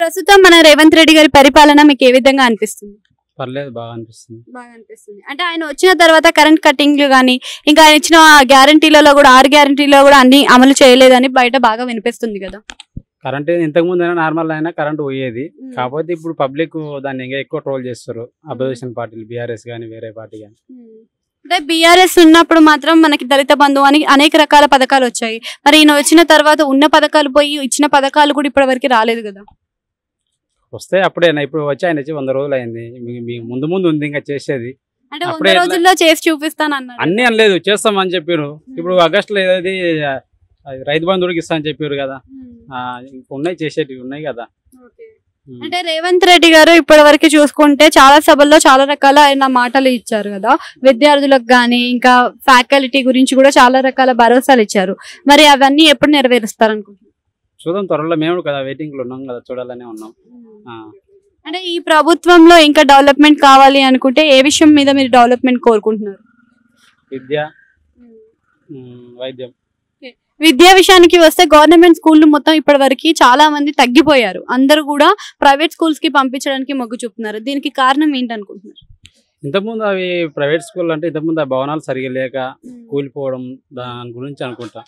ప్రస్తుతం మన రేవంత్ రెడ్డి గారి పరిపాలన మీకు ఏ విధంగా అనిపిస్తుంది? పర్లేదు బాగా అనిపిస్తుంది. బాగా అనిపిస్తుంది అంటే ఆయన వచ్చిన తర్వాత కరెంట్ కట్టింగ్లు కానీ ఇంకా ఆయన ఇచ్చిన గ్యారంటీలలో కూడా ఆరు గ్యారంటీలో కూడా అన్ని అమలు చేయలేదని బయట బాగా వినిపిస్తుంది కదా. కరెంట్ ఇంతకు ముందు అయినా నార్మల్ అయినా కరెంట్ పోయేది. కాకపోతే ఇప్పుడు పబ్లిక్ దాన్ని ఇంకా ఎక్కువ ట్రోల్ చేస్తారు. అపోజిషన్ పార్టీలు బీఆర్ఎస్ కానీ వేరే పార్టీ కానీ అంటే బీఆర్ఎస్ ఉన్నప్పుడు మాత్రం మనకి దళిత బంధువు అని అనేక రకాల పథకాలు వచ్చాయి. మరి ఈయన వచ్చిన తర్వాత ఉన్న పథకాలు పోయి ఇచ్చిన పథకాలు కూడా ఇప్పటివరకు రాలేదు కదా. వస్తే అప్పుడేనా ఇప్పుడు వచ్చి ఆయన వచ్చి వంద రోజులు అయింది ముందు ముందు ఉంది ఇంకా చేసేది. అంటే వంద రోజుల్లో చేసి చూపిస్తాను అన్నారు అన్ని అనలేదు చేస్తామని చెప్పారు. ఇప్పుడు ఆగస్ట్లో ఏది అది రైతు బంధువుడికి ఇస్తా అని చెప్పారు కదా. ఉన్నాయి చేసేటివి ఉన్నాయి కదా. అంటే రేవంత్ రెడ్డి గారు ఇప్పటి వరకు చూసుకుంటే చాలా సభల్లో చాలా రకాల ఆయన మాటలు ఇచ్చారు కదా. విద్యార్థులకు కానీ ఇంకా ఫ్యాకల్టీ గురించి కూడా చాలా రకాల భరోసాలు ఇచ్చారు. మరి అవన్నీ ఎప్పుడు నెరవేరుస్తారు అనుకుంటున్నారు చూద్దాం త్వరలో మేము కదా వెయిటింగ్లో ఉన్నాం కదా చూడాలనే ఉన్నాం. అంటే ఈ ప్రభుత్వంలో ఇంకా డెవలప్మెంట్ కావాలి అనుకుంటే ఏ విషయం మీద మీరు డెవలప్మెంట్ కోరుకుంటున్నారు? విద్య. వైద్యం. విద్యా విషయానికి వస్తే గవర్నమెంట్ స్కూళ్ళు మొత్తం ఇప్పటి వరకు చాలా మంది తగ్గిపోయారు. అందరూ కూడా ప్రైవేట్ స్కూల్స్కి పంపించడానికి మొగ్గు చూపుతున్నారు. దీనికి కారణం ఏంటి అనుకుంటున్నారు ఇంతకుముందు అవి ప్రైవేట్ స్కూల్ అంటే ఇంతకుముందు ఆ భవనాలు సరిగా లేక కూలిపోవడం దాని గురించి అనుకుంటా.